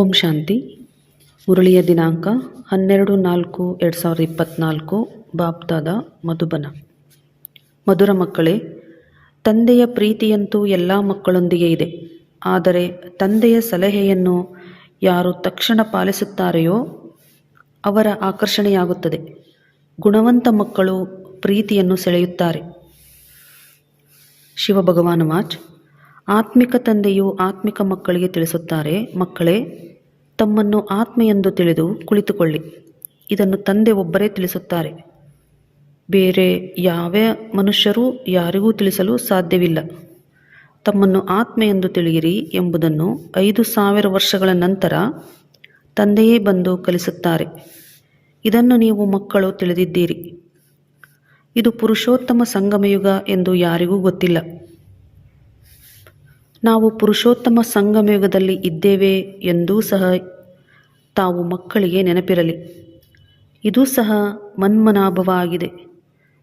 ಓಂ ಶಾಂತಿ. ಮುರಳಿಯ ದಿನಾಂಕ ಹನ್ನೆರಡು ನಾಲ್ಕು ಎರಡು ಸಾವಿರದ ಇಪ್ಪತ್ತ್ನಾಲ್ಕು ಬಾಬ್ದಾದ ಮಧುಬನ. ಮಧುರ ಮಕ್ಕಳೇ, ತಂದೆಯ ಪ್ರೀತಿಯಂತೂ ಎಲ್ಲ ಮಕ್ಕಳೊಂದಿಗೆ ಇದೆ. ಆದರೆ ತಂದೆಯ ಸಲಹೆಯನ್ನು ಯಾರು ತಕ್ಷಣ ಪಾಲಿಸುತ್ತಾರೆಯೋ ಅವರ ಆಕರ್ಷಣೆಯಾಗುತ್ತದೆ. ಗುಣವಂತ ಮಕ್ಕಳು ಪ್ರೀತಿಯನ್ನು ಸೆಳೆಯುತ್ತಾರೆ. ಶಿವಭಗವಾನ ವಾಚ್, ಆತ್ಮಿಕ ತಂದೆಯು ಆತ್ಮಿಕ ಮಕ್ಕಳಿಗೆ ತಿಳಿಸುತ್ತಾರೆ, ಮಕ್ಕಳೇ ತಮ್ಮನ್ನು ಆತ್ಮ ಎಂದು ತಿಳಿದು ಕುಳಿತುಕೊಳ್ಳಿ. ಇದನ್ನು ತಂದೆ ಒಬ್ಬರೇ ತಿಳಿಸುತ್ತಾರೆ. ಬೇರೆ ಯಾವ ಮನುಷ್ಯರೂ ಯಾರಿಗೂ ತಿಳಿಸಲು ಸಾಧ್ಯವಿಲ್ಲ. ತಮ್ಮನ್ನು ಆತ್ಮ ಎಂದು ತಿಳಿಯಿರಿ ಎಂಬುದನ್ನು ಐದು ಸಾವಿರ ವರ್ಷಗಳ ನಂತರ ತಂದೆಯೇ ಬಂದು ಕಲಿಸುತ್ತಾರೆ. ಇದನ್ನು ನೀವು ಮಕ್ಕಳು ತಿಳಿದಿದ್ದೀರಿ. ಇದು ಪುರುಷೋತ್ತಮ ಸಂಗಮಯುಗ ಎಂದು ಯಾರಿಗೂ ಗೊತ್ತಿಲ್ಲ. ನಾವು ಪುರುಷೋತ್ತಮ ಸಂಗಮಯುಗದಲ್ಲಿ ಇದ್ದೇವೆ ಎಂದೂ ಸಹ ತಾವು ಮಕ್ಕಳಿಗೆ ನೆನಪಿರಲಿ. ಇದು ಸಹ ಮನ್ಮನಾಭವ ಆಗಿದೆ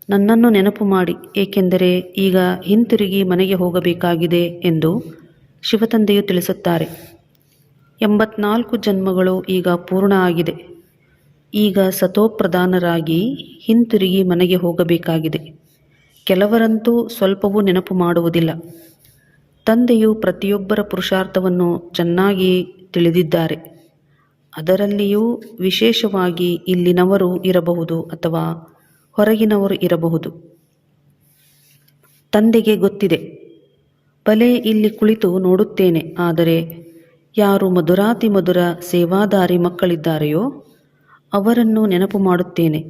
ನನ್ನನ್ನು ನೆನಪು ಮಾಡಿ, ಏಕೆಂದರೆ ಈಗ ಹಿಂತಿರುಗಿ ಮನೆಗೆ ಹೋಗಬೇಕಾಗಿದೆ ಎಂದು ಶಿವತಂದೆಯು ತಿಳಿಸುತ್ತಾರೆ. ಎಂಬತ್ನಾಲ್ಕು ಜನ್ಮಗಳು ಈಗ ಪೂರ್ಣ ಆಗಿದೆ. ಈಗ ಸತೋಪ್ರಧಾನರಾಗಿ ಹಿಂತಿರುಗಿ ಮನೆಗೆ ಹೋಗಬೇಕಾಗಿದೆ. ಕೆಲವರಂತೂ ಸ್ವಲ್ಪವೂ ನೆನಪು ಮಾಡುವುದಿಲ್ಲ. ತಂದೆಯು ಪ್ರತಿಯೊಬ್ಬರ ಪುರುಷಾರ್ಥವನ್ನು ಚೆನ್ನಾಗಿ ತಿಳಿದಿದ್ದಾರೆ. ಅದರಲ್ಲಿಯೂ ವಿಶೇಷವಾಗಿ ಇಲ್ಲಿನವರು ಇರಬಹುದು ಅಥವಾ ಹೊರಗಿನವರು ಇರಬಹುದು. ತಂದೆಗೆ ಗೊತ್ತಿದೆ, ಬಲೆ ಇಲ್ಲಿ ಕುಳಿತು ನೋಡುತ್ತೇನೆ, ಆದರೆ ಯಾರು ಮಧುರಾತಿ ಮಧುರ ಸೇವಾದಾರಿ ಮಕ್ಕಳಿದ್ದಾರೆಯೋ ಅವರನ್ನು ನೆನಪು ಮಾಡುತ್ತೇನೆ.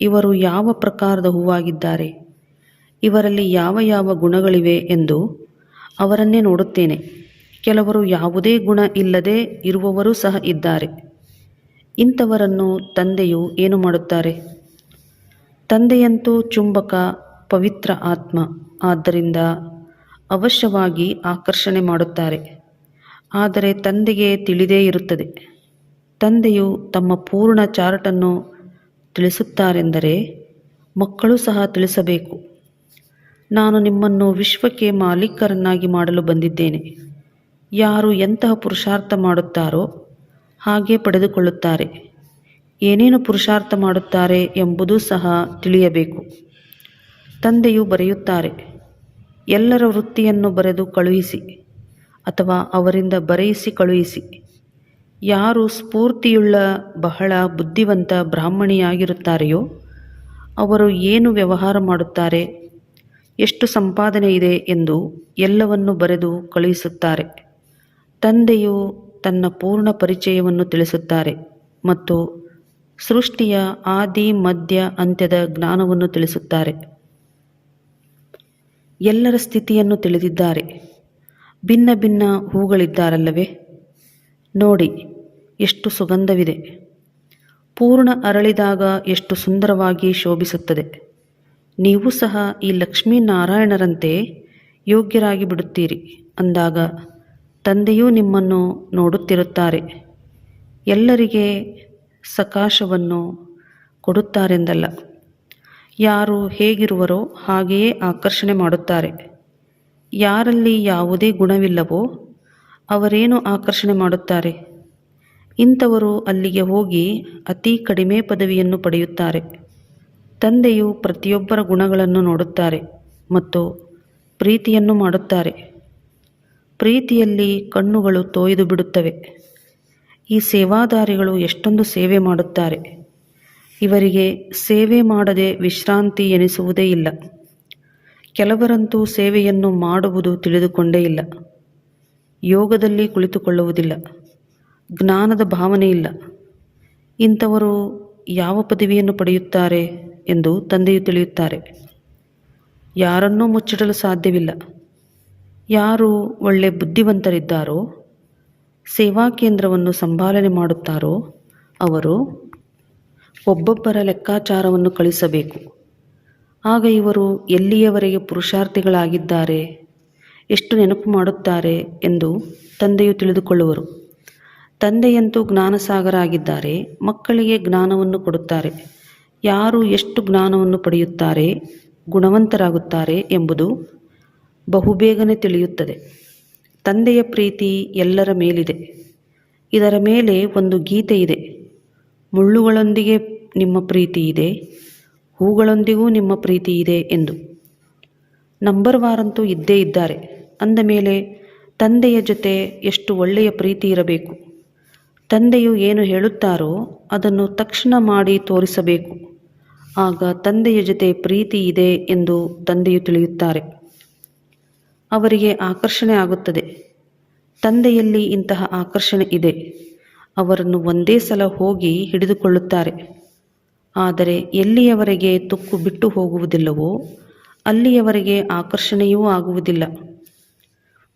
ಇವರು ಯಾವ ಪ್ರಕಾರದ ಹೂವಾಗಿದ್ದಾರೆ, ಇವರಲ್ಲಿ ಯಾವ ಯಾವ ಗುಣಗಳಿವೆ ಎಂದು ಅವರನ್ನೇ ನೋಡುತ್ತೇನೆ. ಕೆಲವರು ಯಾವುದೇ ಗುಣ ಇಲ್ಲದೆ ಇರುವವರೂ ಸಹ ಇದ್ದಾರೆ. ಇಂಥವರನ್ನು ತಂದೆಯು ಏನು ಮಾಡುತ್ತಾರೆ? ತಂದೆಯಂತೂ ಚುಂಬಕ, ಪವಿತ್ರ ಆತ್ಮ, ಆದ್ದರಿಂದ ಅವಶ್ಯವಾಗಿ ಆಕರ್ಷಣೆ ಮಾಡುತ್ತಾರೆ. ಆದರೆ ತಂದೆಗೆ ತಿಳಿದೇ ಇರುತ್ತದೆ. ತಂದೆಯು ತಮ್ಮ ಪೂರ್ಣ ಚಾರ್ಟನ್ನು ತಿಳಿಸುತ್ತಾರೆಂದರೆ ಮಕ್ಕಳು ಸಹ ತಿಳಿಸಬೇಕು. ನಾನು ನಿಮ್ಮನ್ನು ವಿಶ್ವಕ್ಕೆ ಮಾಲೀಕರನ್ನಾಗಿ ಮಾಡಲು ಬಂದಿದ್ದೇನೆ. ಯಾರು ಎಂತಹ ಪುರುಷಾರ್ಥ ಮಾಡುತ್ತಾರೋ ಹಾಗೆ ಪಡೆದುಕೊಳ್ಳುತ್ತಾರೆ. ಏನೇನು ಪುರುಷಾರ್ಥ ಮಾಡುತ್ತಾರೆ ಎಂಬುದೂ ಸಹ ತಿಳಿಯಬೇಕು. ತಂದೆಯು ಬರೆಯುತ್ತಾರೆ, ಎಲ್ಲರ ವೃತ್ತಿಯನ್ನು ಬರೆದು ಕಳುಹಿಸಿ ಅಥವಾ ಅವರಿಂದ ಬರೆಯಿಸಿ ಕಳುಹಿಸಿ. ಯಾರು ಸ್ಫೂರ್ತಿಯುಳ್ಳ, ಬಹಳ ಬುದ್ಧಿವಂತ ಬ್ರಾಹ್ಮಣಿಯಾಗಿರುತ್ತಾರೆಯೋ ಅವರು ಏನು ವ್ಯವಹಾರ ಮಾಡುತ್ತಾರೆ ಎಷ್ಟು ಸಂಪಾದನೆ ಇದೆ ಎಂದು ಎಲ್ಲವನ್ನು ಬರೆದು ಕಳುಹಿಸುತ್ತಾರೆ. ತಂದೆಯು ತನ್ನ ಪೂರ್ಣ ಪರಿಚಯವನ್ನು ತಿಳಿಸುತ್ತಾರೆ ಮತ್ತು ಸೃಷ್ಟಿಯ ಆದಿ, ಮಧ್ಯ, ಅಂತ್ಯದ ಜ್ಞಾನವನ್ನು ತಿಳಿಸುತ್ತಾರೆ. ಎಲ್ಲರ ಸ್ಥಿತಿಯನ್ನು ತಿಳಿದಿದ್ದಾರೆ. ಭಿನ್ನ ಭಿನ್ನ ಹೂಗಳಿದ್ದಾರಲ್ಲವೇ? ನೋಡಿ, ಎಷ್ಟು ಸುಗಂಧವಿದೆ. ಪೂರ್ಣ ಅರಳಿದಾಗ ಎಷ್ಟು ಸುಂದರವಾಗಿ ಶೋಭಿಸುತ್ತದೆ. ನೀವು ಸಹ ಈ ಲಕ್ಷ್ಮೀನಾರಾಯಣರಂತೆ ಯೋಗ್ಯರಾಗಿ ಬಿಡುತ್ತೀರಿ. ಅಂದಾಗ ತಂದೆಯೂ ನಿಮ್ಮನ್ನು ನೋಡುತ್ತಿರುತ್ತಾರೆ. ಎಲ್ಲರಿಗೆ ಸಕಾಶವನ್ನು ಕೊಡುತ್ತಾರೆಂದಲ್ಲ. ಯಾರು ಹೇಗಿರುವರೋ ಹಾಗೆಯೇ ಆಕರ್ಷಣೆ ಮಾಡುತ್ತಾರೆ. ಯಾರಲ್ಲಿ ಯಾವುದೇ ಗುಣವಿಲ್ಲವೋ ಅವರೇನು ಆಕರ್ಷಣೆ ಮಾಡುತ್ತಾರೆ. ಇಂಥವರು ಅಲ್ಲಿಗೆ ಹೋಗಿ ಅತಿ ಕಡಿಮೆ ಪದವಿಯನ್ನು ಪಡೆಯುತ್ತಾರೆ. ತಂದೆಯು ಪ್ರತಿಯೊಬ್ಬರ ಗುಣಗಳನ್ನು ನೋಡುತ್ತಾರೆ ಮತ್ತು ಪ್ರೀತಿಯನ್ನು ಮಾಡುತ್ತಾರೆ. ಪ್ರೀತಿಯಲ್ಲಿ ಕಣ್ಣುಗಳು ತೋಯ್ದು ಬಿಡುತ್ತವೆ. ಈ ಸೇವಾದಾರಿಗಳು ಎಷ್ಟೊಂದು ಸೇವೆ ಮಾಡುತ್ತಾರೆ. ಇವರಿಗೆ ಸೇವೆ ಮಾಡದೆ ವಿಶ್ರಾಂತಿ ಎನಿಸುವುದೇ ಇಲ್ಲ. ಕೆಲವರಂತೂ ಸೇವೆಯನ್ನು ಮಾಡುವುದು ತಿಳಿದುಕೊಂಡೇ ಇಲ್ಲ. ಯೋಗದಲ್ಲಿ ಕುಳಿತುಕೊಳ್ಳುವುದಿಲ್ಲ. ಜ್ಞಾನದ ಭಾವನೆ ಇಲ್ಲ. ಇಂಥವರು ಯಾವ ಪದವಿಯನ್ನು ಪಡೆಯುತ್ತಾರೆ? ಎಂದು ತಂದೆಯು ತಿಳಿಯುತ್ತಾರೆ. ಯಾರನ್ನೂ ಮುಚ್ಚಿಡಲು ಸಾಧ್ಯವಿಲ್ಲ. ಯಾರು ಒಳ್ಳೆ ಬುದ್ಧಿವಂತರಿದ್ದಾರೋ, ಸೇವಾ ಕೇಂದ್ರವನ್ನು ಸಂಭಾಲನೆ ಮಾಡುತ್ತಾರೋ, ಅವರು ಒಬ್ಬೊಬ್ಬರ ಲೆಕ್ಕಾಚಾರವನ್ನು ಕಳಿಸಬೇಕು. ಆಗ ಇವರು ಎಲ್ಲಿಯವರೆಗೆ ಪುರುಷಾರ್ಥಿಗಳಾಗಿದ್ದಾರೆ, ಎಷ್ಟು ನೆನಪು ಮಾಡುತ್ತಾರೆ ಎಂದು ತಂದೆಯು ತಿಳಿದುಕೊಳ್ಳುವರು. ತಂದೆಯಂತೂ ಜ್ಞಾನಸಾಗರ ಆಗಿದ್ದಾರೆ, ಮಕ್ಕಳಿಗೆ ಜ್ಞಾನವನ್ನು ಕೊಡುತ್ತಾರೆ. ಯಾರು ಎಷ್ಟು ಜ್ಞಾನವನ್ನು ಪಡೆಯುತ್ತಾರೆ, ಗುಣವಂತರಾಗುತ್ತಾರೆ ಎಂಬುದು ಬಹುಬೇಗನೆ ತಿಳಿಯುತ್ತದೆ. ತಂದೆಯ ಪ್ರೀತಿ ಎಲ್ಲರ ಮೇಲಿದೆ. ಇದರ ಮೇಲೆ ಒಂದು ಗೀತೆ ಇದೆ. ಮುಳ್ಳುಗಳೊಂದಿಗೆ ನಿಮ್ಮ ಪ್ರೀತಿ ಇದೆ, ಹೂಗಳೊಂದಿಗೂ ನಿಮ್ಮ ಪ್ರೀತಿ ಇದೆ ಎಂದು. ನಂಬರ್ ವಾರಂತೂ ಇದ್ದೇ ಇದ್ದಾರೆ. ಅಂದ ಮೇಲೆ, ತಂದೆಯ ಜೊತೆ ಎಷ್ಟು ಒಳ್ಳೆಯ ಪ್ರೀತಿ ಇರಬೇಕು? ತಂದೆಯು ಏನು ಹೇಳುತ್ತಾರೋ ಅದನ್ನು ತಕ್ಷಣ ಮಾಡಿ ತೋರಿಸಬೇಕು. ಆಗ ತಂದೆಯ ಜೊತೆ ಪ್ರೀತಿ ಇದೆ ಎಂದು ತಂದೆಯು ತಿಳಿಯುತ್ತಾರೆ. ಅವರಿಗೆ ಆಕರ್ಷಣೆ ಆಗುತ್ತದೆ. ತಂದೆಯಲ್ಲಿ ಇಂತಹ ಆಕರ್ಷಣೆ ಇದೆ. ಅವರನ್ನು ಒಂದೇ ಸಲ ಹೋಗಿ ಹಿಡಿದುಕೊಳ್ಳುತ್ತಾರೆ. ಆದರೆ ಎಲ್ಲಿಯವರೆಗೆ ತುಕ್ಕು ಬಿಟ್ಟು ಹೋಗುವುದಿಲ್ಲವೋ ಅಲ್ಲಿಯವರೆಗೆ ಆಕರ್ಷಣೆಯೂ ಆಗುವುದಿಲ್ಲ.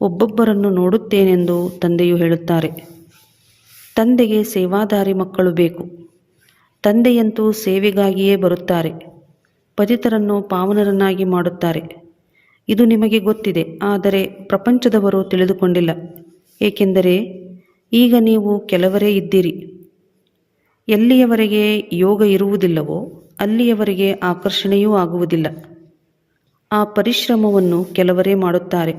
ಒಬ್ಬೊಬ್ಬರನ್ನು ನೋಡುತ್ತೇನೆಂದು ತಂದೆಯು ಹೇಳುತ್ತಾರೆ. ತಂದೆಗೆ ಸೇವಾದಾರಿ ಮಕ್ಕಳು ಬೇಕು. ತಂದೆಯಂತೂ ಸೇವೆಗಾಗಿಯೇ ಬರುತ್ತಾರೆ, ಪತಿತರನ್ನು ಪಾವನರನ್ನಾಗಿ ಮಾಡುತ್ತಾರೆ. ಇದು ನಿಮಗೆ ಗೊತ್ತಿದೆ, ಆದರೆ ಪ್ರಪಂಚದವರು ತಿಳಿದುಕೊಂಡಿಲ್ಲ. ಏಕೆಂದರೆ ಈಗ ನೀವು ಕೆಲವರೇ ಇದ್ದೀರಿ. ಎಲ್ಲಿಯವರೆಗೆ ಯೋಗ ಇರುವುದಿಲ್ಲವೋ ಅಲ್ಲಿಯವರೆಗೆ ಆಕರ್ಷಣೆಯೂ ಆಗುವುದಿಲ್ಲ. ಆ ಪರಿಶ್ರಮವನ್ನು ಕೆಲವರೇ ಮಾಡುತ್ತಾರೆ.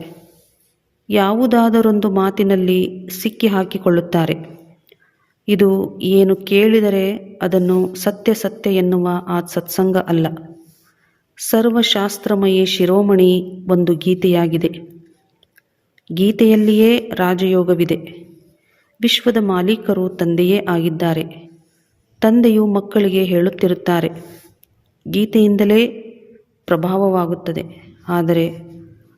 ಯಾವುದಾದರೊಂದು ಮಾತಿನಲ್ಲಿ ಸಿಕ್ಕಿ ಹಾಕಿಕೊಳ್ಳುತ್ತಾರೆ ಇದು ಏನು ಕೇಳಿದರೆ ಅದನ್ನು ಸತ್ಯ ಸತ್ಯ ಎನ್ನುವ ಆ ಸತ್ಸಂಗ ಅಲ್ಲ. ಸರ್ವಶಾಸ್ತ್ರಮಯಿ ಶಿರೋಮಣಿ ಒಂದು ಗೀತೆಯಾಗಿದೆ. ಗೀತೆಯಲ್ಲಿಯೇ ರಾಜಯೋಗವಿದೆ. ವಿಶ್ವದ ಮಾಲೀಕರು ತಂದೆಯೇ ಆಗಿದ್ದಾರೆ. ತಂದೆಯು ಮಕ್ಕಳಿಗೆ ಹೇಳುತ್ತಿರುತ್ತಾರೆ. ಗೀತೆಯಿಂದಲೇ ಪ್ರಭಾವವಾಗುತ್ತದೆ. ಆದರೆ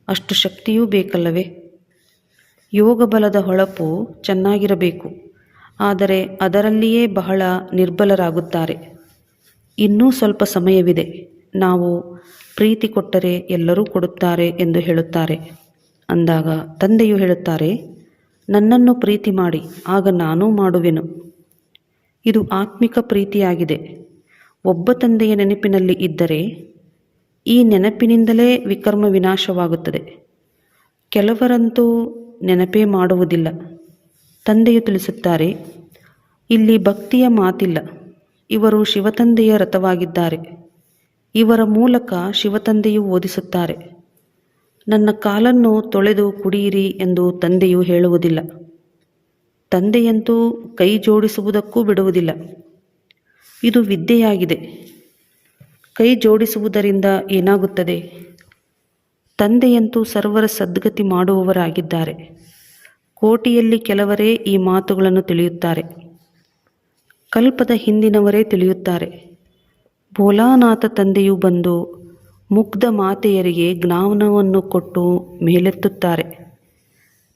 ಅಷ್ಟು ಶಕ್ತಿಯೂ ಬೇಕಲ್ಲವೇ? ಯೋಗ ಬಲದ ಹೊಳಪು ಚೆನ್ನಾಗಿರಬೇಕು. ಆದರೆ ಅದರಲ್ಲಿಯೇ ಬಹಳ ನಿರ್ಬಲರಾಗುತ್ತಾರೆ. ಇನ್ನೂ ಸ್ವಲ್ಪ ಸಮಯವಿದೆ. ನಾವು ಪ್ರೀತಿ ಕೊಟ್ಟರೆ ಎಲ್ಲರೂ ಕೊಡುತ್ತಾರೆ ಎಂದು ಹೇಳುತ್ತಾರೆ. ಅಂದಾಗ ತಂದೆಯು ಹೇಳುತ್ತಾರೆ, ನನ್ನನ್ನು ಪ್ರೀತಿ ಮಾಡಿ, ಆಗ ನಾನೂ ಮಾಡುವೆನು. ಇದು ಆತ್ಮಿಕ ಪ್ರೀತಿಯಾಗಿದೆ. ಒಬ್ಬ ತಂದೆಯ ನೆನಪಿನಲ್ಲಿ ಇದ್ದರೆ ಈ ನೆನಪಿನಿಂದಲೇ ವಿಕರ್ಮ ವಿನಾಶವಾಗುತ್ತದೆ. ಕೆಲವರಂತೂ ನೆನಪೇ ಮಾಡುವುದಿಲ್ಲ. ತಂದೆಯು ತಿಳಿಸುತ್ತಾರೆ, ಇಲ್ಲಿ ಭಕ್ತಿಯ ಮಾತಿಲ್ಲ, ಇವರು ಶಿವತಂದೆಯ ರಥವಾಗಿದ್ದಾರೆ, ಇವರ ಮೂಲಕ ಶಿವತಂದೆಯು ಓದಿಸುತ್ತಾರೆ. ನನ್ನ ಕಾಲನ್ನು ತೊಳೆದು ಕುಡಿಯಿರಿ ಎಂದು ತಂದೆಯು ಹೇಳುವುದಿಲ್ಲ. ತಂದೆಯಂತೂ ಕೈ ಜೋಡಿಸುವುದಕ್ಕೂ ಬಿಡುವುದಿಲ್ಲ. ಇದು ವಿದ್ಯೆಯಾಗಿದೆ. ಕೈ ಜೋಡಿಸುವುದರಿಂದ ಏನಾಗುತ್ತದೆ? ತಂದೆಯಂತೂ ಸರ್ವರ ಸದ್ಗತಿ ಮಾಡುವವರಾಗಿದ್ದಾರೆ. ಕೋಟಿಯಲ್ಲಿ ಕೆಲವರೇ ಈ ಮಾತುಗಳನ್ನು ತಿಳಿಯುತ್ತಾರೆ. ಕಲ್ಪದ ಹಿಂದಿನವರೇ ತಿಳಿಯುತ್ತಾರೆ. ಭೋಲಾನಾಥ ತಂದೆಯು ಬಂದು ಮುಗ್ಧ ಮಾತೆಯರಿಗೆ ಜ್ಞಾನವನ್ನು ಕೊಟ್ಟು ಮೇಲೆತ್ತುತ್ತಾರೆ.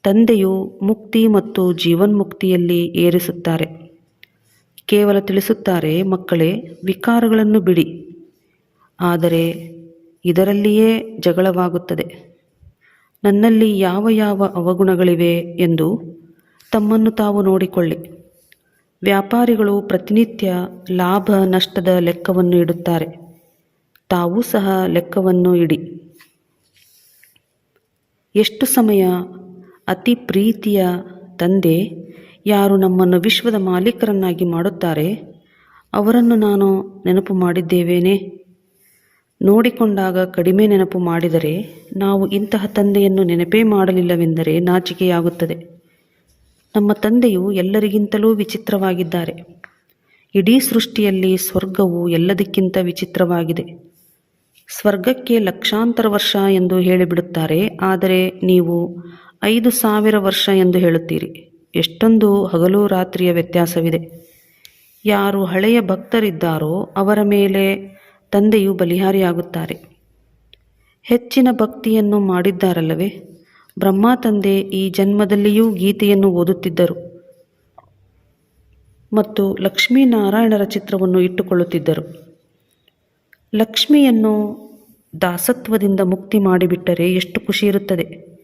ತಂದೆಯು ಮುಕ್ತಿ ಮತ್ತು ಜೀವನ್ಮುಕ್ತಿಯಲ್ಲಿ ಏರಿಸುತ್ತಾರೆ. ಕೇವಲ ತಿಳಿಸುತ್ತಾರೆ, ಮಕ್ಕಳೇ, ವಿಕಾರಗಳನ್ನು ಬಿಡಿ. ಆದರೆ ಇದರಲ್ಲಿಯೇ ಜಗಳವಾಗುತ್ತದೆ. ನನ್ನಲ್ಲಿ ಯಾವ ಯಾವ ಅವಗುಣಗಳಿವೆ ಎಂದು ತಮ್ಮನ್ನು ತಾವು ನೋಡಿಕೊಳ್ಳಿ. ವ್ಯಾಪಾರಿಗಳು ಪ್ರತಿನಿತ್ಯ ಲಾಭ ನಷ್ಟದ ಲೆಕ್ಕವನ್ನು ಇಡುತ್ತಾರೆ. ತಾವೂ ಸಹ ಲೆಕ್ಕವನ್ನು ಇಡಿ. ಎಷ್ಟು ಸಮಯ ಅತಿ ಪ್ರೀತಿಯ ತಂದೆ ಯಾರು ನಮ್ಮನ್ನು ವಿಶ್ವದ ಮಾಲೀಕರನ್ನಾಗಿ ಮಾಡುತ್ತಾರೆ, ಅವರನ್ನು ನಾನು ನೆನಪು ಮಾಡಿದ್ದೇವೇನೆ? ನೋಡಿಕೊಂಡಾಗ ಕಡಿಮೆ ನೆನಪು ಮಾಡಿದರೆ ನಾವು ಇಂತಹ ತಂದೆಯನ್ನು ನೆನಪೇ ಮಾಡಲಿಲ್ಲವೆಂದರೆ ನಾಚಿಕೆಯಾಗುತ್ತದೆ. ನಮ್ಮ ತಂದೆಯು ಎಲ್ಲರಿಗಿಂತಲೂ ವಿಚಿತ್ರವಾಗಿದ್ದಾರೆ. ಇಡೀ ಸೃಷ್ಟಿಯಲ್ಲಿ ಸ್ವರ್ಗವು ಎಲ್ಲದಕ್ಕಿಂತ ವಿಚಿತ್ರವಾಗಿದೆ. ಸ್ವರ್ಗಕ್ಕೆ ಲಕ್ಷಾಂತರ ವರ್ಷ ಎಂದು ಹೇಳಿಬಿಡುತ್ತಾರೆ, ಆದರೆ ನೀವು ಐದು ಸಾವಿರ ವರ್ಷ ಎಂದು ಹೇಳುತ್ತೀರಿ. ಎಷ್ಟೊಂದು ಹಗಲು ರಾತ್ರಿಯ ವ್ಯತ್ಯಾಸವಿದೆ. ಯಾರು ಹಳೆಯ ಭಕ್ತರಿದ್ದಾರೋ ಅವರ ಮೇಲೆ ತಂದೆಯು ಬಲಿಹಾರಿಯಾಗುತ್ತಾರೆ. ಹೆಚ್ಚಿನ ಭಕ್ತಿಯನ್ನು ಮಾಡಿದ್ದಾರಲ್ಲವೇ? ಬ್ರಹ್ಮ ತಂದೆ ಈ ಜನ್ಮದಲ್ಲಿಯೂ ಗೀತೆಯನ್ನು ಓದುತ್ತಿದ್ದರು. ಮತ್ತು ಲಕ್ಷ್ಮೀನಾರಾಯಣರ ಚಿತ್ರವನ್ನು ಇಟ್ಟುಕೊಳ್ಳುತ್ತಿದ್ದರು. ಲಕ್ಷ್ಮಿಯನ್ನು ದಾಸತ್ವದಿಂದ ಮುಕ್ತಿ ಮಾಡಿಬಿಟ್ಟರೆ ಎಷ್ಟು ಖುಷಿ ಇರುತ್ತದೆ.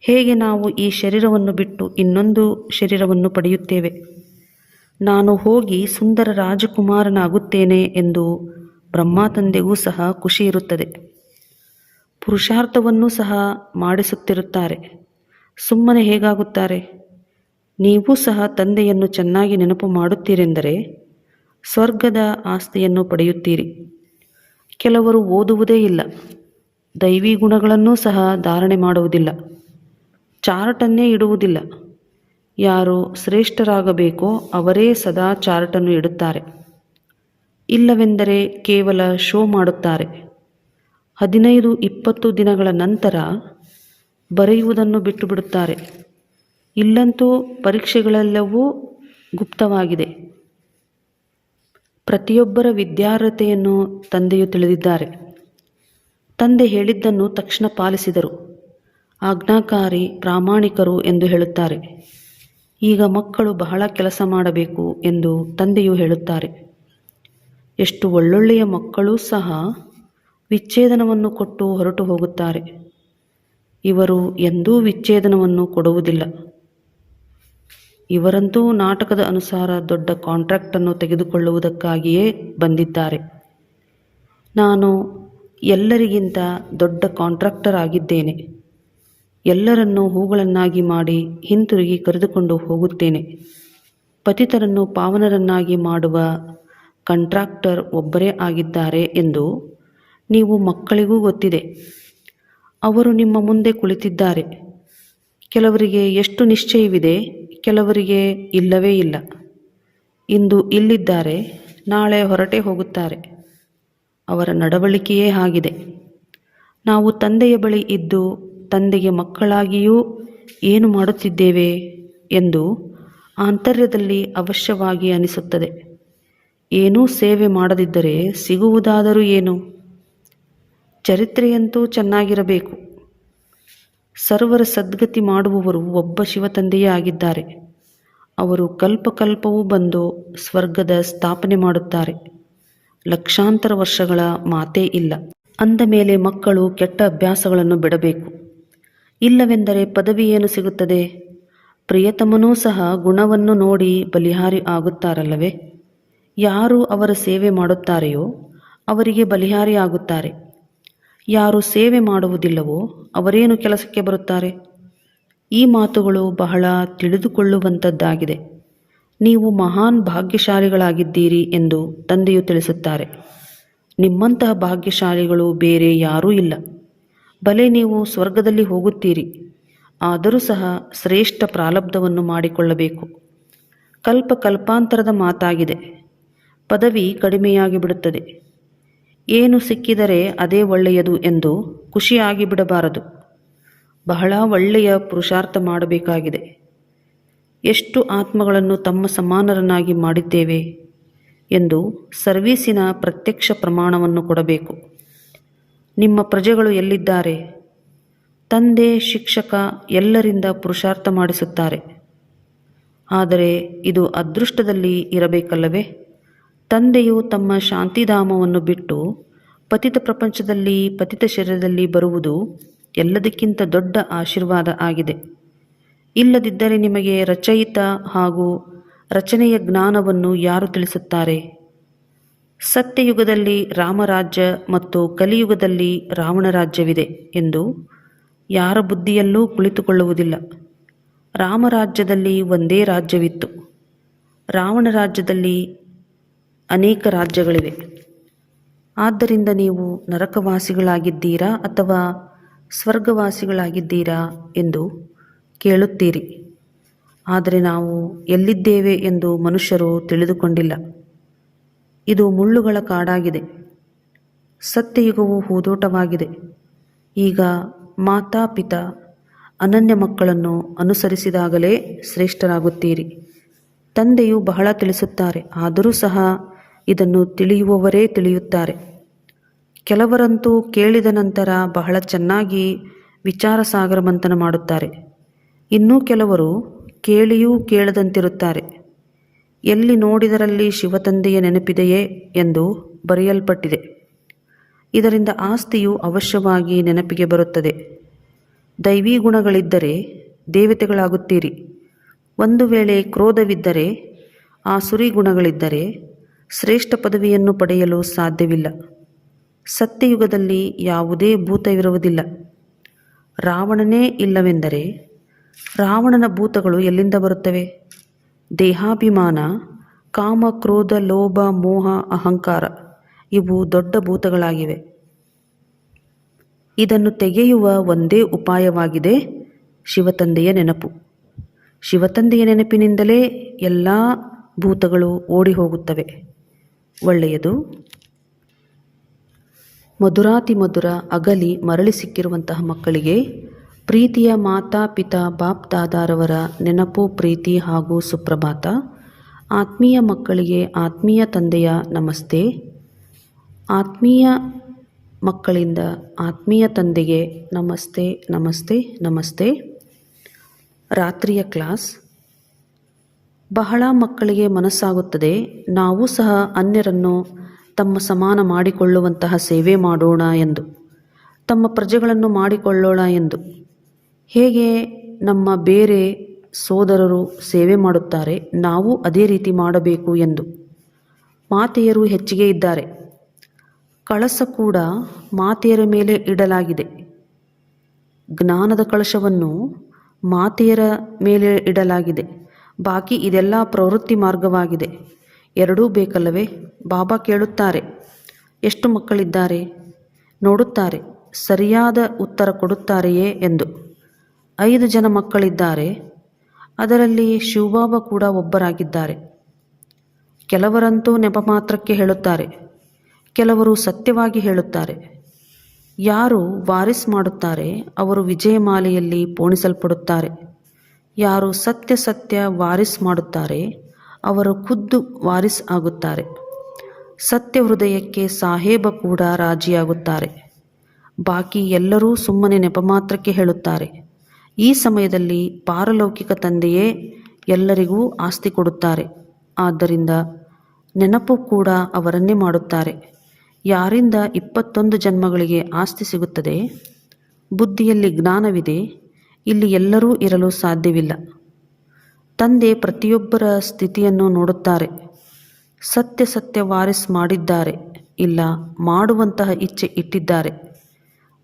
ಹೇಗೆ ನಾವು ಈ ಶರೀರವನ್ನು ಬಿಟ್ಟು ಇನ್ನೊಂದು ಶರೀರವನ್ನು ಪಡೆಯುತ್ತೇವೆ? ನಾನು ಹೋಗಿ ಸುಂದರ ರಾಜಕುಮಾರನಾಗುತ್ತೇನೆ ಎಂದು ಬ್ರಹ್ಮ ತಂದೆಗೂ ಸಹ ಖುಷಿ ಇರುತ್ತದೆ. ಪುರುಷಾರ್ಥವನ್ನೂ ಸಹ ಮಾಡಿಸುತ್ತಿರುತ್ತಾರೆ. ಸುಮ್ಮನೆ ಹೇಗಾಗುತ್ತಾರೆ? ನೀವು ಸಹ ತಂದೆಯನ್ನು ಚೆನ್ನಾಗಿ ನೆನಪು ಮಾಡುತ್ತೀರೆಂದರೆ ಸ್ವರ್ಗದ ಆಸ್ತಿಯನ್ನು ಪಡೆಯುತ್ತೀರಿ. ಕೆಲವರು ಓದುವುದೇ ಇಲ್ಲ. ದೈವಿ ಗುಣಗಳನ್ನೂ ಸಹ ಧಾರಣೆ ಮಾಡುವುದಿಲ್ಲ. ಚಾರ್ಟನ್ನೇ ಇಡುವುದಿಲ್ಲ. ಯಾರು ಶ್ರೇಷ್ಠರಾಗಬೇಕೋ ಅವರೇ ಸದಾ ಚಾರ್ಟನ್ನು ಇಡುತ್ತಾರೆ. ಇಲ್ಲವೆಂದರೆ ಕೇವಲ ಶೋ ಮಾಡುತ್ತಾರೆ. ಹದಿನೈದು ಇಪ್ಪತ್ತು ದಿನಗಳ ನಂತರ ಬರೆಯುವುದನ್ನು ಬಿಟ್ಟು ಬಿಡುತ್ತಾರೆ ಇಲ್ಲಂತೂ ಪರೀಕ್ಷೆಗಳೆಲ್ಲವೂ ಗುಪ್ತವಾಗಿದೆ. ಪ್ರತಿಯೊಬ್ಬರ ವಿದ್ಯಾರ್ಹತೆಯನ್ನು ತಂದೆಯು ತಿಳಿದಿದ್ದಾರೆ. ತಂದೆ ಹೇಳಿದ್ದನ್ನು ತಕ್ಷಣ ಪಾಲಿಸಿದರು. ಆಜ್ಞಾಕಾರಿ ಪ್ರಾಮಾಣಿಕರು ಎಂದು ಹೇಳುತ್ತಾರೆ. ಈಗ ಮಕ್ಕಳು ಬಹಳ ಕೆಲಸ ಮಾಡಬೇಕು ಎಂದು ತಂದೆಯು ಹೇಳುತ್ತಾರೆ. ಎಷ್ಟು ಒಳ್ಳೊಳ್ಳೆಯ ಮಕ್ಕಳೂ ಸಹ ವಿಚ್ಛೇದನವನ್ನು ಕೊಟ್ಟು ಹೊರಟು ಹೋಗುತ್ತಾರೆ. ಇವರು ಎಂದೂ ವಿಚ್ಛೇದನವನ್ನು ಕೊಡುವುದಿಲ್ಲ. ಇವರಂತೂ ನಾಟಕದ ಅನುಸಾರ ದೊಡ್ಡ ಕಾಂಟ್ರಾಕ್ಟನ್ನು ತೆಗೆದುಕೊಳ್ಳುವುದಕ್ಕಾಗಿಯೇ ಬಂದಿದ್ದಾರೆ. ನಾನು ಎಲ್ಲರಿಗಿಂತ ದೊಡ್ಡ ಕಾಂಟ್ರಾಕ್ಟರ್ ಆಗಿದ್ದೇನೆ. ಎಲ್ಲರನ್ನೂ ಹೂಗಳನ್ನಾಗಿ ಮಾಡಿ ಹಿಂತಿರುಗಿ ಕರೆದುಕೊಂಡು ಹೋಗುತ್ತೇನೆ. ಪತಿತರನ್ನು ಪಾವನರನ್ನಾಗಿ ಮಾಡುವ ಕಂಟ್ರಾಕ್ಟರ್ ಒಬ್ಬರೇ ಆಗಿದ್ದಾರೆ ಎಂದು ನೀವು ಮಕ್ಕಳಿಗೂ ಗೊತ್ತಿದೆ. ಅವರು ನಿಮ್ಮ ಮುಂದೆ ಕುಳಿತಿದ್ದಾರೆ. ಕೆಲವರಿಗೆ ಎಷ್ಟು ನಿಶ್ಚಯವಿದೆ, ಕೆಲವರಿಗೆ ಇಲ್ಲವೇ ಇಲ್ಲ. ಇಂದು ಇಲ್ಲಿದ್ದಾರೆ, ನಾಳೆ ಹೊರಟೇ ಹೋಗುತ್ತಾರೆ. ಅವರ ನಡವಳಿಕೆಯೇ ಆಗಿದೆ. ನಾವು ತಂದೆಯ ಬಳಿ ಇದ್ದು ತಂದೆಗೆ ಮಕ್ಕಳಾಗಿಯೂ ಏನು ಮಾಡುತ್ತಿದ್ದೇವೆ ಎಂದು ಆಂತರ್ಯದಲ್ಲಿ ಅವಶ್ಯವಾಗಿ ಅನಿಸುತ್ತದೆ. ಏನೂ ಸೇವೆ ಮಾಡದಿದ್ದರೆ ಸಿಗುವುದಾದರೂ ಏನು? ಚರಿತ್ರೆಯಂತೂ ಚೆನ್ನಾಗಿರಬೇಕು. ಸರ್ವರ ಸದ್ಗತಿ ಮಾಡುವವರು ಒಬ್ಬ ಶಿವತಂದೆಯೇ ಆಗಿದ್ದಾರೆ. ಅವರು ಕಲ್ಪಕಲ್ಪವೂ ಬಂದು ಸ್ವರ್ಗದ ಸ್ಥಾಪನೆ ಮಾಡುತ್ತಾರೆ. ಲಕ್ಷಾಂತರ ವರ್ಷಗಳ ಮಾತೇ ಇಲ್ಲ. ಅಂದ ಮೇಲೆ ಮಕ್ಕಳು ಕೆಟ್ಟ ಅಭ್ಯಾಸಗಳನ್ನು ಬಿಡಬೇಕು. ಇಲ್ಲವೆಂದರೆ ಪದವಿ ಏನು ಸಿಗುತ್ತದೆ? ಪ್ರಿಯತಮನೂ ಸಹ ಗುಣವನ್ನು ನೋಡಿ ಬಲಿಹಾರಿ ಆಗುತ್ತಾರಲ್ಲವೇ? ಯಾರು ಅವರ ಸೇವೆ ಮಾಡುತ್ತಾರೆಯೋ ಅವರಿಗೆ ಬಲಿಹಾರಿಯಾಗುತ್ತಾರೆ. ಯಾರು ಸೇವೆ ಮಾಡುವುದಿಲ್ಲವೋ ಅವರೇನು ಕೆಲಸಕ್ಕೆ ಬರುತ್ತಾರೆ? ಈ ಮಾತುಗಳು ಬಹಳ ತಿಳಿದುಕೊಳ್ಳುವಂಥದ್ದಾಗಿದೆ ನೀವು ಮಹಾನ್ ಭಾಗ್ಯಶಾಲಿಗಳಾಗಿದ್ದೀರಿ ಎಂದು ತಂದೆಯು ತಿಳಿಸುತ್ತಾರೆ. ನಿಮ್ಮಂತಹ ಭಾಗ್ಯಶಾಲಿಗಳು ಬೇರೆ ಯಾರೂ ಇಲ್ಲ. ಬಲೆ ನೀವು ಸ್ವರ್ಗದಲ್ಲಿ ಹೋಗುತ್ತೀರಿ. ಆದರೂ ಸಹ ಶ್ರೇಷ್ಠ ಪ್ರಾಲಬ್ಧವನ್ನು ಮಾಡಿಕೊಳ್ಳಬೇಕು. ಕಲ್ಪ ಕಲ್ಪಾಂತರದ ಮಾತಾಗಿದೆ. ಪದವಿ ಕಡಿಮೆಯಾಗಿ ಬಿಡುತ್ತದೆ ಏನು ಸಿಕ್ಕಿದರೆ ಅದೇ ಒಳ್ಳೆಯದು ಎಂದು ಖುಷಿಯಾಗಿ ಬಿಡಬಾರದು ಬಹಳ ಒಳ್ಳೆಯ ಪುರುಷಾರ್ಥ ಮಾಡಬೇಕಾಗಿದೆ. ಎಷ್ಟು ಆತ್ಮಗಳನ್ನು ತಮ್ಮ ಸಮಾನರನ್ನಾಗಿ ಮಾಡಿದ್ದೇವೆ ಎಂದು ಸರ್ವೀಸಿನ ಪ್ರತ್ಯಕ್ಷ ಪ್ರಮಾಣವನ್ನು ಕೊಡಬೇಕು. ನಿಮ್ಮ ಪ್ರಜೆಗಳು ಎಲ್ಲಿದ್ದಾರೆ? ತಂದೆ, ಶಿಕ್ಷಕ ಎಲ್ಲರಿಂದ ಪುರುಷಾರ್ಥ ಮಾಡಿಸುತ್ತಾರೆ. ಆದರೆ ಇದು ಅದೃಷ್ಟದಲ್ಲಿ ಇರಬೇಕಲ್ಲವೇ? ತಂದೆಯು ತಮ್ಮ ಶಾಂತಿಧಾಮವನ್ನು ಬಿಟ್ಟು ಪತಿತ ಪ್ರಪಂಚದಲ್ಲಿ, ಪತಿತ ಶರೀರದಲ್ಲಿ ಬರುವುದು ಎಲ್ಲದಕ್ಕಿಂತ ದೊಡ್ಡ ಆಶೀರ್ವಾದ ಆಗಿದೆ. ಇಲ್ಲದಿದ್ದರೆ ನಿಮಗೆ ರಚಯಿತ ಹಾಗೂ ರಚನೆಯ ಜ್ಞಾನವನ್ನು ಯಾರು ತಿಳಿಸುತ್ತಾರೆ? ಸತ್ಯಯುಗದಲ್ಲಿ ರಾಮರಾಜ್ಯ ಮತ್ತು ಕಲಿಯುಗದಲ್ಲಿ ರಾವಣ ರಾಜ್ಯವಿದೆ ಎಂದು ಯಾರ ಬುದ್ಧಿಯಲ್ಲೂ ಕುಳಿತುಕೊಳ್ಳುವುದಿಲ್ಲ. ರಾಮರಾಜ್ಯದಲ್ಲಿ ಒಂದೇ ರಾಜ್ಯವಿತ್ತು. ರಾವಣ ರಾಜ್ಯದಲ್ಲಿ ಅನೇಕ ರಾಜ್ಯಗಳಿವೆ. ಆದ್ದರಿಂದ ನೀವು ನರಕವಾಸಿಗಳಾಗಿದ್ದೀರಾ ಅಥವಾ ಸ್ವರ್ಗವಾಸಿಗಳಾಗಿದ್ದೀರಾ ಎಂದು ಕೇಳುತ್ತೀರಿ. ಆದರೆ ನಾವು ಎಲ್ಲಿದ್ದೇವೆ ಎಂದು ಮನುಷ್ಯರು ತಿಳಿದುಕೊಂಡಿಲ್ಲ. ಇದು ಮುಳ್ಳುಗಳ ಕಾಡಾಗಿದೆ. ಸತ್ಯಯುಗವು ಹೂದೋಟವಾಗಿದೆ. ಈಗ ಮಾತಾ ಪಿತಾ ಅನನ್ಯ ಮಕ್ಕಳನ್ನು ಅನುಸರಿಸಿದಾಗಲೇ ಶ್ರೇಷ್ಠರಾಗುತ್ತೀರಿ. ತಂದೆಯು ಬಹಳ ತಿಳಿಸುತ್ತಾರೆ. ಆದರೂ ಸಹ ಇದನ್ನು ತಿಳಿಯುವವರೇ ತಿಳಿಯುತ್ತಾರೆ. ಕೆಲವರಂತೂ ಕೇಳಿದ ನಂತರ ಬಹಳ ಚೆನ್ನಾಗಿ ವಿಚಾರ ಸಾಗರ ಮಂಥನ ಮಾಡುತ್ತಾರೆ. ಇನ್ನೂ ಕೆಲವರು ಕೇಳಿಯೂ ಕೇಳದಂತಿರುತ್ತಾರೆ. ಎಲ್ಲಿ ನೋಡಿದರಲ್ಲಿ ಶಿವತಂದೆಯ ನೆನಪಿದೆಯೇ ಎಂದು ಬರೆಯಲ್ಪಟ್ಟಿದೆ. ಇದರಿಂದ ಆಸ್ತಿಯು ಅವಶ್ಯವಾಗಿ ನೆನಪಿಗೆ ಬರುತ್ತದೆ. ದೈವೀ ಗುಣಗಳಿದ್ದರೆ ದೇವತೆಗಳಾಗುತ್ತೀರಿ. ಒಂದು ವೇಳೆ ಕ್ರೋಧವಿದ್ದರೆ ಆಸುರಿ ಗುಣಗಳಿದ್ದರೆ ಶ್ರೇಷ್ಠ ಪದವಿಯನ್ನು ಪಡೆಯಲು ಸಾಧ್ಯವಿಲ್ಲ. ಸತ್ಯಯುಗದಲ್ಲಿ ಯಾವುದೇ ಭೂತವಿರುವುದಿಲ್ಲ. ರಾವಣನೇ ಇಲ್ಲವೆಂದರೆ ರಾವಣನ ಭೂತಗಳು ಎಲ್ಲಿಂದ ಬರುತ್ತವೆ? ದೇಹಾಭಿಮಾನ, ಕಾಮ, ಕ್ರೋಧ, ಲೋಭ, ಮೋಹ, ಅಹಂಕಾರ ಇವು ದೊಡ್ಡ ಭೂತಗಳಾಗಿವೆ. ಇದನ್ನು ತೆಗೆಯುವ ಒಂದೇ ಉಪಾಯವಾಗಿದೆ ಶಿವತಂದೆಯ ನೆನಪು. ಶಿವತಂದೆಯ ನೆನಪಿನಿಂದಲೇ ಎಲ್ಲ ಭೂತಗಳು ಓಡಿ ಹೋಗುತ್ತವೆ ಒಳ್ಳೆಯದು. ಮಧುರಾತಿ ಮಧುರ ಅಗಲಿ ಮರಳಿ ಸಿಕ್ಕಿರುವಂತಹ ಮಕ್ಕಳಿಗೆ ಪ್ರೀತಿಯ ಮಾತಾ ಪಿತಾ ಬಾಪ್ ದಾದಾರವರ ನೆನಪು, ಪ್ರೀತಿ ಹಾಗೂ ಸುಪ್ರಭಾತ. ಆತ್ಮೀಯ ಮಕ್ಕಳಿಗೆ ಆತ್ಮೀಯ ತಂದೆಯ ನಮಸ್ತೆ. ಆತ್ಮೀಯ ಮಕ್ಕಳಿಂದ ಆತ್ಮೀಯ ತಂದೆಗೆ ನಮಸ್ತೆ ನಮಸ್ತೆ ನಮಸ್ತೆ. ರಾತ್ರಿಯ ಕ್ಲಾಸ್. ಬಹಳ ಮಕ್ಕಳಿಗೆ ಮನಸ್ಸಾಗುತ್ತದೆ. ನಾವು ಸಹ ಅನ್ಯರನ್ನು ತಮ್ಮ ಸಮಾನ ಮಾಡಿಕೊಳ್ಳುವಂತಹ ಸೇವೆ ಮಾಡೋಣ ಎಂದು, ತಮ್ಮ ಪ್ರಜೆಗಳನ್ನು ಮಾಡಿಕೊಳ್ಳೋಣ ಎಂದು. ಹೇಗೆ ನಮ್ಮ ಬೇರೆ ಸೋದರರು ಸೇವೆ ಮಾಡುತ್ತಾರೆ, ನಾವು ಅದೇ ರೀತಿ ಮಾಡಬೇಕು ಎಂದು ಮಾತೆಯರು ಹೆಚ್ಚಿಗೆ ಇದ್ದಾರೆ. ಕಳಸ ಕೂಡ ಮಾತೆಯರ ಮೇಲೆ ಇಡಲಾಗಿದೆ. ಜ್ಞಾನದ ಕಳಶವನ್ನು ಮಾತೆಯರ ಮೇಲೆ ಇಡಲಾಗಿದೆ. ಬಾಕಿ ಇದೆಲ್ಲ ಪ್ರವೃತ್ತಿ ಮಾರ್ಗವಾಗಿದೆ. ಎರಡೂ ಬೇಕಲ್ಲವೇ? ಬಾಬಾ ಕೇಳುತ್ತಾರೆ. ಎಷ್ಟು ಮಕ್ಕಳಿದ್ದಾರೆ? ನೋಡುತ್ತಾರೆ. ಸರಿಯಾದ ಉತ್ತರ ಕೊಡುತ್ತಾರೆಯೇ ಎಂದು. ಐದು ಜನ ಮಕ್ಕಳಿದ್ದಾರೆ. ಅದರಲ್ಲಿ ಶಿವಬಾಬಾ ಕೂಡ ಒಬ್ಬರಾಗಿದ್ದಾರೆ. ಕೆಲವರಂತೂ ನೆಪ ಮಾತ್ರಕ್ಕೆ ಹೇಳುತ್ತಾರೆ. ಕೆಲವರು ಸತ್ಯವಾಗಿ ಹೇಳುತ್ತಾರೆ. ಯಾರು ವಾರಿಸ್ ಮಾಡುತ್ತಾರೆ, ಅವರು ವಿಜಯಮಾಲೆಯಲ್ಲಿ ಪೋಣಿಸಲ್ಪಡುತ್ತಾರೆ. ಯಾರು ಸತ್ಯ ಸತ್ಯ ವಾರಿಸ್ ಮಾಡುತ್ತಾರೆ, ಅವರು ಖುದ್ದು ವಾರಿಸ್ ಆಗುತ್ತಾರೆ. ಸತ್ಯ ಹೃದಯಕ್ಕೆ ಸಾಹೇಬ ಕೂಡ ರಾಜಿಯಾಗುತ್ತಾರೆ. ಬಾಕಿ ಎಲ್ಲರೂ ಸುಮ್ಮನೆ ನೆಪ ಮಾತ್ರಕ್ಕೆ ಹೇಳುತ್ತಾರೆ. ಈ ಸಮಯದಲ್ಲಿ ಪಾರಲೌಕಿಕ ತಂದೆಯೇ ಎಲ್ಲರಿಗೂ ಆಸ್ತಿ ಕೊಡುತ್ತಾರೆ. ಆದ್ದರಿಂದ ನೆನಪು ಕೂಡ ಅವರನ್ನೇ ಮಾಡುತ್ತಾರೆ. ಯಾರಿಂದ ಇಪ್ಪತ್ತೊಂದು ಜನ್ಮಗಳಿಗೆ ಆಸ್ತಿ ಸಿಗುತ್ತದೆ? ಬುದ್ಧಿಯಲ್ಲಿ ಜ್ಞಾನವಿದೆ. ಇಲ್ಲಿ ಎಲ್ಲರೂ ಇರಲು ಸಾಧ್ಯವಿಲ್ಲ. ತಂದೆ ಪ್ರತಿಯೊಬ್ಬರ ಸ್ಥಿತಿಯನ್ನು ನೋಡುತ್ತಾರೆ. ಸತ್ಯ ಸತ್ಯ ವಾರಿಸ್ ಮಾಡಿದ್ದಾರೆ. ಇಲ್ಲ, ಮಾಡುವಂತಹ ಇಚ್ಛೆ ಇಟ್ಟಿದ್ದಾರೆ.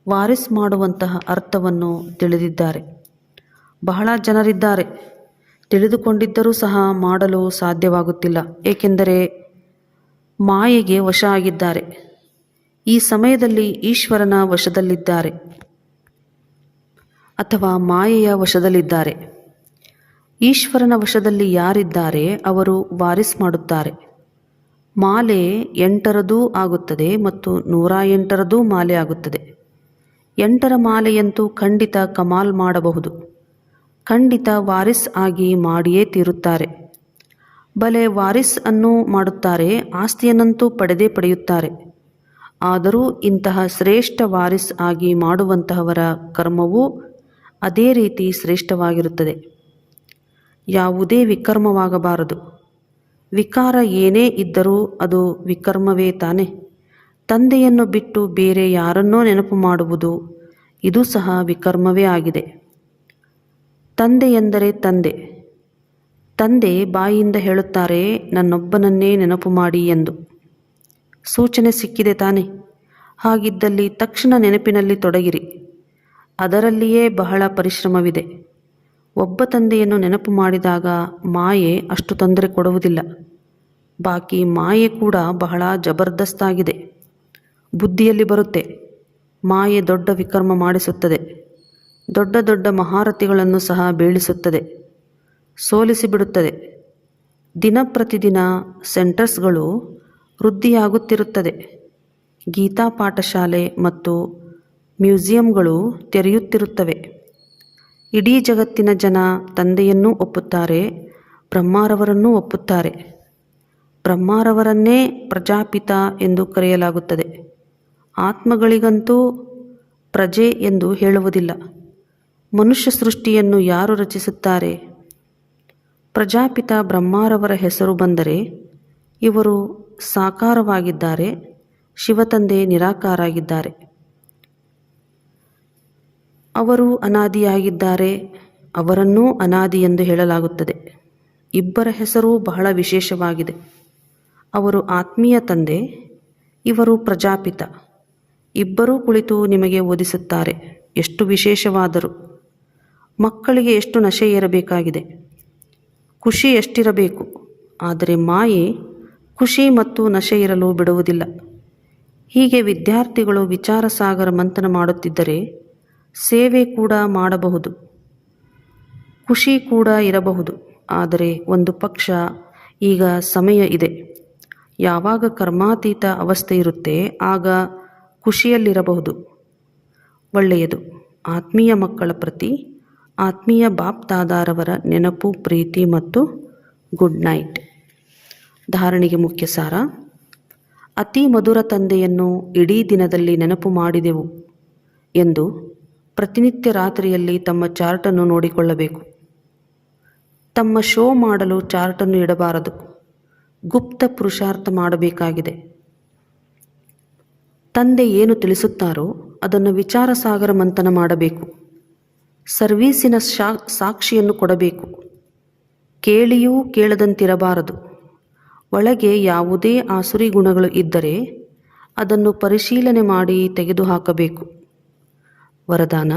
ವಾರಿಸ್ ಮಾಡುವಂತಹ ಅರ್ಥವನ್ನು ತಿಳಿದಿದ್ದಾರೆ. ಬಹಳ ಜನರಿದ್ದಾರೆ. ತಿಳಿದುಕೊಂಡಿದ್ದರೂ ಸಹ ಮಾಡಲು ಸಾಧ್ಯವಾಗುತ್ತಿಲ್ಲ. ಏಕೆಂದರೆ ಮಾಯೆಗೆ ವಶ ಆಗಿದ್ದಾರೆ. ಈ ಸಮಯದಲ್ಲಿ ಈಶ್ವರನ ವಶದಲ್ಲಿದ್ದಾರೆ. ಅಥವಾ ಮಾಯೆಯ ವಶದಲ್ಲಿದ್ದಾರೆ. ಈಶ್ವರನ ವಶದಲ್ಲಿ ಯಾರಿದ್ದಾರೆ ಅವರು ವಾರಿಸ್ ಮಾಡುತ್ತಾರೆ. ಮಾಲೆ ಎಂಟರದೂ ಆಗುತ್ತದೆ ಮತ್ತು ನೂರ ಎಂಟರದೂ ಮಾಲೆ ಆಗುತ್ತದೆ. ಎಂಟರ ಮಾಲೆಯಂತೂ ಖಂಡಿತ ಕಮಾಲ್ ಮಾಡಬಹುದು. ಖಂಡಿತ ವಾರಿಸ್ ಆಗಿ ಮಾಡಿಯೇ ತೀರುತ್ತಾರೆ. ಬಲೆ ವಾರಿಸ್ ಅನ್ನು ಮಾಡುತ್ತಾರೆ, ಆಸ್ತಿಯನ್ನಂತೂ ಪಡೆದೇ ಪಡೆಯುತ್ತಾರೆ. ಆದರೂ ಇಂತಹ ಶ್ರೇಷ್ಠ ವಾರಿಸ್ ಆಗಿ ಮಾಡುವಂತಹವರ ಕರ್ಮವೂ ಅದೇ ರೀತಿ ಶ್ರೇಷ್ಠವಾಗಿರುತ್ತದೆ. ಯಾವುದೇ ವಿಕರ್ಮವಾಗಬಾರದು. ವಿಕಾರ ಏನೇ ಇದ್ದರೂ ಅದು ವಿಕರ್ಮವೇ ತಾನೆ. ತಂದೆಯನ್ನು ಬಿಟ್ಟು ಬೇರೆ ಯಾರನ್ನೋ ನೆನಪು ಮಾಡುವುದು, ಇದು ಸಹ ವಿಕರ್ಮವೇ ಆಗಿದೆ. ತಂದೆ ಎಂದರೆ ತಂದೆ. ತಂದೆ ಬಾಯಿಯಿಂದ ಹೇಳುತ್ತಾರೆ, ನನ್ನೊಬ್ಬನನ್ನೇ ನೆನಪು ಮಾಡಿ ಎಂದು. ಸೂಚನೆ ಸಿಕ್ಕಿದೆ ತಾನೆ. ಹಾಗಿದ್ದಲ್ಲಿ ತಕ್ಷಣ ನೆನಪಿನಲ್ಲಿ ತೊಡಗಿರಿ. ಅದರಲ್ಲಿಯೇ ಬಹಳ ಪರಿಶ್ರಮವಿದೆ. ಒಬ್ಬ ತಂದೆಯನ್ನು ನೆನಪು ಮಾಡಿದಾಗ ಮಾಯೆ ಅಷ್ಟು ತೊಂದರೆ ಕೊಡುವುದಿಲ್ಲ. ಬಾಕಿ ಮಾಯೆ ಕೂಡ ಬಹಳ ಜಬರ್ದಸ್ತಾಗಿದೆ. ಬುದ್ಧಿಯಲ್ಲಿ ಬರುತ್ತೆ. ಮಾಯೆ ದೊಡ್ಡ ವಿಕರ್ಮ ಮಾಡಿಸುತ್ತದೆ. ದೊಡ್ಡ ದೊಡ್ಡ ಮಹಾರಥಿಗಳನ್ನು ಸಹ ಬೀಳಿಸುತ್ತದೆ. ಸೋಲಿಸಿಬಿಡುತ್ತದೆ. ದಿನ ಪ್ರತಿದಿನ ಸೆಂಟರ್ಸ್ಗಳು ವೃದ್ಧಿಯಾಗುತ್ತಿರುತ್ತದೆ. ಗೀತಾ ಪಾಠಶಾಲೆ ಮತ್ತು ಮ್ಯೂಸಿಯಂಗಳು ತೆರೆಯುತ್ತಿರುತ್ತವೆ. ಇಡೀ ಜಗತ್ತಿನ ಜನ ತಂದೆಯನ್ನೂ ಒಪ್ಪುತ್ತಾರೆ, ಬ್ರಹ್ಮಾರವರನ್ನೂ ಒಪ್ಪುತ್ತಾರೆ. ಬ್ರಹ್ಮಾರವರನ್ನೇ ಪ್ರಜಾಪಿತ ಎಂದು ಕರೆಯಲಾಗುತ್ತದೆ. ಆತ್ಮಗಳಿಗಂತೂ ಪ್ರಜೆ ಎಂದು ಹೇಳುವುದಿಲ್ಲ. ಮನುಷ್ಯ ಸೃಷ್ಟಿಯನ್ನು ಯಾರು ರಚಿಸುತ್ತಾರೆ? ಪ್ರಜಾಪಿತ ಬ್ರಹ್ಮಾರವರ ಹೆಸರು ಬಂದರೆ ಇವರು ಸಾಕಾರವಾಗಿದ್ದಾರೆ, ಶಿವತಂದೆ ನಿರಾಕಾರಾಗಿದ್ದಾರೆ ಅವರು ಅನಾದಿಯಾಗಿದ್ದಾರೆ, ಅವರನ್ನೂ ಅನಾದಿ ಎಂದು ಹೇಳಲಾಗುತ್ತದೆ. ಇಬ್ಬರ ಹೆಸರು ಬಹಳ ವಿಶೇಷವಾಗಿದೆ. ಅವರು ಆತ್ಮೀಯ ತಂದೆ, ಇವರು ಪ್ರಜಾಪಿತ. ಇಬ್ಬರೂ ಕುಳಿತು ನಿಮಗೆ ಓದಿಸುತ್ತಾರೆ, ಎಷ್ಟು ವಿಶೇಷವಾದರು. ಮಕ್ಕಳಿಗೆ ಎಷ್ಟು ನಶೆ ಇರಬೇಕಾಗಿದೆ ಖುಷಿ ಎಷ್ಟಿರಬೇಕು. ಆದರೆ ಮಾಯೆ ಖುಷಿ ಮತ್ತು ನಶೆ ಇರಲು ಬಿಡುವುದಿಲ್ಲ. ಹೀಗೆ ವಿದ್ಯಾರ್ಥಿಗಳು ವಿಚಾರ ಸಾಗರ ಮಂಥನ ಮಾಡುತ್ತಿದ್ದರೆ ಸೇವೆ ಕೂಡ ಮಾಡಬಹುದು. ಖುಷಿ ಕೂಡ ಇರಬಹುದು. ಆದರೆ ಒಂದು ಪಕ್ಷ, ಈಗ ಸಮಯ ಇದೆ. ಯಾವಾಗ ಕರ್ಮಾತೀತ ಅವಸ್ಥೆ ಇರುತ್ತೆ, ಆಗ ಖುಷಿಯಲ್ಲಿರಬಹುದು. ಒಳ್ಳೆಯದು. ಆತ್ಮೀಯ ಮಕ್ಕಳ ಪ್ರತಿ ಆತ್ಮೀಯ ಬಾಪ್ತಾದಾರವರ ನೆನಪು, ಪ್ರೀತಿ ಮತ್ತು ಗುಡ್ ನೈಟ್. ಧಾರಣೆಗೆ ಮುಖ್ಯ ಸಾರ. ಅತಿ ಮಧುರ ತಂದೆಯನ್ನು ಇಡೀ ದಿನದಲ್ಲಿ ನೆನಪು ಮಾಡಿದೆವು ಎಂದು ಪ್ರತಿನಿತ್ಯ ರಾತ್ರಿಯಲ್ಲಿ ತಮ್ಮ ಚಾರ್ಟನ್ನು ನೋಡಿಕೊಳ್ಳಬೇಕು. ತಮ್ಮ ಶೋ ಮಾಡಲು ಚಾರ್ಟನ್ನು ಇಡಬಾರದು. ಗುಪ್ತ ಪುರುಷಾರ್ಥ ಮಾಡಬೇಕಾಗಿದೆ. ತಂದೆ ಏನು ತಿಳಿಸುತ್ತಾರೋ ಅದನ್ನು ವಿಚಾರ ಸಾಗರ ಮಂಥನ ಮಾಡಬೇಕು. ಸರ್ವೀಸಿನ ಶಾ, ಸಾಕ್ಷಿಯನ್ನು ಕೊಡಬೇಕು. ಕೇಳಿಯೂ ಕೇಳದಂತಿರಬಾರದು. ಒಳಗೆ ಯಾವುದೇ ಆಸುರಿ ಗುಣಗಳು ಇದ್ದರೆ ಅದನ್ನು ಪರಿಶೀಲನೆ ಮಾಡಿ ತೆಗೆದುಹಾಕಬೇಕು. ವರದಾನ.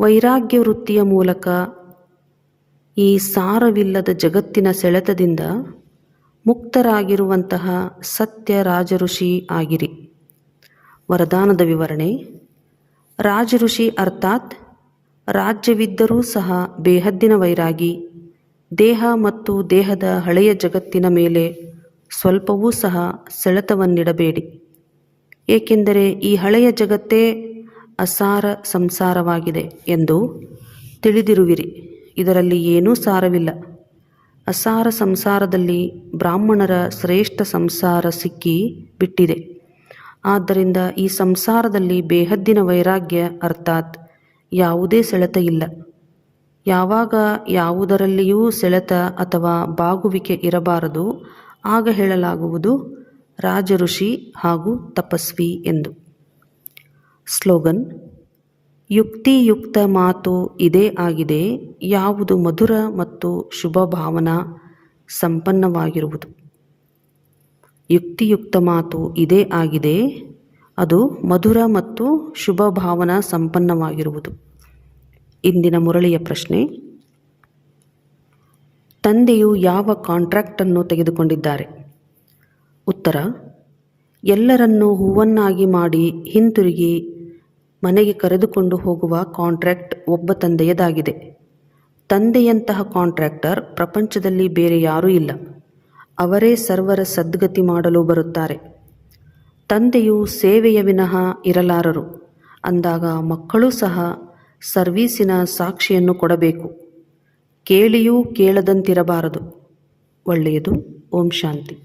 ವೈರಾಗ್ಯ ವೃತ್ತಿಯ ಮೂಲಕ ಈ ಸಾರವಿಲ್ಲದ ಜಗತ್ತಿನ ಸೆಳೆತದಿಂದ ಮುಕ್ತರಾಗಿರುವಂತಹ ಸತ್ಯ ರಾಜಋಷಿ ಆಗಿರಿ. ವರದಾನದ ವಿವರಣೆ. ರಾಜಋಷಿ ಅರ್ಥಾತ್ ರಾಜ್ಯವಿದ್ದರೂ ಸಹ ಬೇಹದ್ದಿನ ವೈರಾಗಿ, ದೇಹ ಮತ್ತು ದೇಹದ ಹಳೆಯ ಜಗತ್ತಿನ ಮೇಲೆ ಸ್ವಲ್ಪವೂ ಸಹ ಸೆಳೆತವನ್ನಿಡಬೇಡಿ. ಏಕೆಂದರೆ ಈ ಹಳೆಯ ಜಗತ್ತೇ ಅಸಾರ ಸಂಸಾರವಾಗಿದೆ ಎಂದು ತಿಳಿದಿರುವಿರಿ. ಇದರಲ್ಲಿ ಏನೂ ಸಾರವಿಲ್ಲ. ಅಸಾರ ಸಂಸಾರದಲ್ಲಿ ಬ್ರಾಹ್ಮಣರ ಶ್ರೇಷ್ಠ ಸಂಸಾರ ಸಿಕ್ಕಿ ಬಿಟ್ಟಿದೆ. ಆದ್ದರಿಂದ ಈ ಸಂಸಾರದಲ್ಲಿ ಬೇಹದ್ದಿನ ವೈರಾಗ್ಯ ಅರ್ಥಾತ್ ಯಾವುದೇ ಸೆಳೆತ ಇಲ್ಲ. ಯಾವಾಗ ಯಾವುದರಲ್ಲಿಯೂ ಸೆಳೆತ ಅಥವಾ ಬಾಗುವಿಕೆ ಇರಬಾರದು, ಆಗ ಹೇಳಲಾಗುವುದು ರಾಜಋಷಿ ಹಾಗೂ ತಪಸ್ವಿ ಎಂದು. ಸ್ಲೋಗನ್, ಯುಕ್ತಿಯುಕ್ತ ಮಾತು ಇದೇ ಆಗಿದೆ, ಯಾವುದು ಮಧುರ ಮತ್ತು ಶುಭ ಭಾವನಾ ಸಂಪನ್ನವಾಗಿರುವುದು. ಯುಕ್ತಿಯುಕ್ತ ಮಾತು ಇದೇ ಆಗಿದೆ, ಅದು ಮಧುರ ಮತ್ತು ಶುಭ ಭಾವನಾ ಸಂಪನ್ನವಾಗಿರುವುದು. ಇಂದಿನ ಮುರಳಿಯ ಪ್ರಶ್ನೆ, ತಂದೆಯು ಯಾವ ಕಾಂಟ್ರಾಕ್ಟನ್ನು ತೆಗೆದುಕೊಂಡಿದ್ದಾರೆ? ಉತ್ತರ, ಎಲ್ಲರನ್ನೂ ಹೂವನ್ನಾಗಿ ಮಾಡಿ ಹಿಂತಿರುಗಿ ಮನೆಗೆ ಕರೆದುಕೊಂಡು ಹೋಗುವ ಕಾಂಟ್ರಾಕ್ಟ್ ಒಬ್ಬ ತಂದೆಯದಾಗಿದೆ. ತಂದೆಯಂತಹ ಕಾಂಟ್ರಾಕ್ಟರ್ ಪ್ರಪಂಚದಲ್ಲಿ ಬೇರೆ ಯಾರೂ ಇಲ್ಲ. ಅವರೇ ಸರ್ವರ ಸದ್ಗತಿ ಮಾಡಲು ಬರುತ್ತಾರೆ. ತಂದೆಯು ಸೇವೆಯ ವಿನಃ ಇರಲಾರರು. ಅಂದಾಗ ಮಕ್ಕಳು ಸಹ ಸರ್ವೀಸಿನ ಸಾಕ್ಷಿಯನ್ನು ಕೊಡಬೇಕು. ಕೇಳಿಯೂ ಕೇಳದಂತಿರಬಾರದು. ಒಳ್ಳೆಯದು. ಓಂ ಶಾಂತಿ.